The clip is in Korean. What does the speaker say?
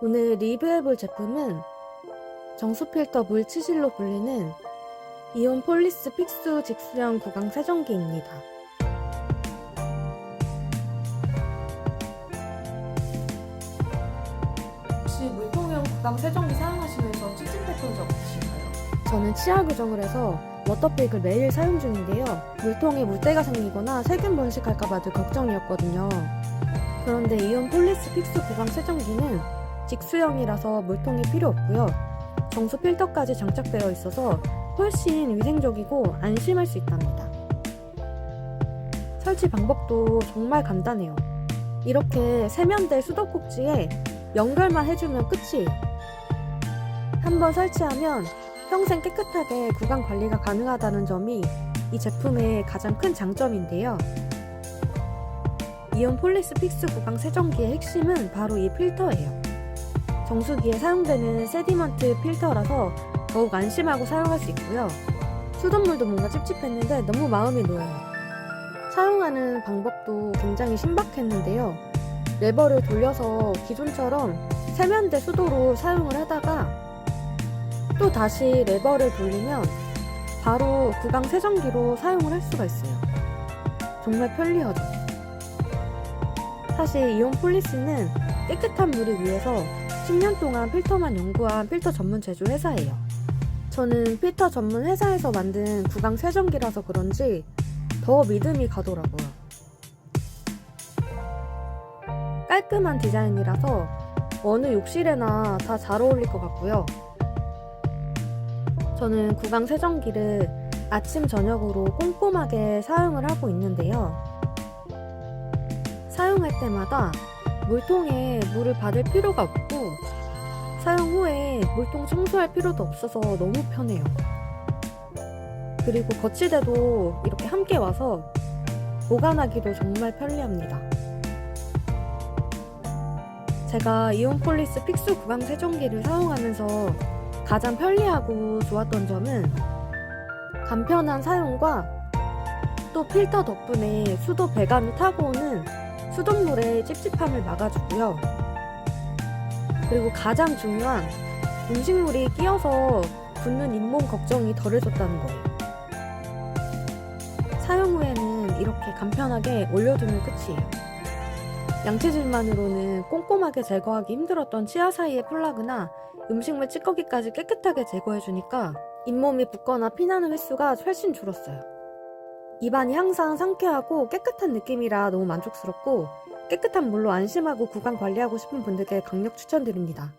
오늘 리뷰해볼 제품은 정수필터 물치실로 불리는 이온 폴리스 픽스 직수형 구강 세정기입니다. 혹시 물통형 구강 세정기 사용하시면서 찝찝했던 적 없으신가요? 저는 치아 교정을 해서 워터픽을 매일 사용 중인데요. 물통에 물때가 생기거나 세균 번식할까봐 늘 걱정이었거든요. 그런데 이온 폴리스 픽스 구강 세정기는 직수형이라서 물통이 필요 없고요. 정수 필터까지 장착되어 있어서 훨씬 위생적이고 안심할 수 있답니다. 설치 방법도 정말 간단해요. 이렇게 세면대 수도꼭지에 연결만 해주면 끝이에요. 한번 설치하면 평생 깨끗하게 구강 관리가 가능하다는 점이 이 제품의 가장 큰 장점인데요. 이온 폴리스 픽스 구강 세정기의 핵심은 바로 이 필터예요. 정수기에 사용되는 세디먼트 필터라서 더욱 안심하고 사용할 수 있고요. 수돗물도 뭔가 찝찝했는데 너무 마음이 놓여요. 사용하는 방법도 굉장히 신박했는데요. 레버를 돌려서 기존처럼 세면대 수도로 사용을 하다가 또 다시 레버를 돌리면 바로 구강 세정기로 사용을 할 수가 있어요. 정말 편리하죠. 사실 이온 폴리스는 깨끗한 물을 위해서 10년 동안 필터만 연구한 필터 전문 제조 회사예요. 저는 필터 전문 회사에서 만든 구강 세정기라서 그런지 더 믿음이 가더라고요. 깔끔한 디자인이라서 어느 욕실에나 다 잘 어울릴 것 같고요. 저는 구강 세정기를 아침, 저녁으로 꼼꼼하게 사용을 하고 있는데요. 사용할 때마다 물통에 물을 받을 필요가 없고 사용 후에 물통 청소할 필요도 없어서 너무 편해요. 그리고 거치대도 이렇게 함께 와서 보관하기도 정말 편리합니다. 제가 이온폴리스 픽스 구강 세정기를 사용하면서 가장 편리하고 좋았던 점은 간편한 사용과 또 필터 덕분에 수도 배관을 타고 오는 수돗물의 찝찝함을 막아주고요. 그리고 가장 중요한 음식물이 끼어서 붓는 잇몸 걱정이 덜해졌다는 거예요. 사용 후에는 이렇게 간편하게 올려두면 끝이에요. 양치질만으로는 꼼꼼하게 제거하기 힘들었던 치아 사이의 플라그나 음식물 찌꺼기까지 깨끗하게 제거해주니까 잇몸이 붓거나 피나는 횟수가 훨씬 줄었어요. 입안이 항상 상쾌하고 깨끗한 느낌이라 너무 만족스럽고 깨끗한 물로 안심하고 구강 관리하고 싶은 분들께 강력 추천드립니다.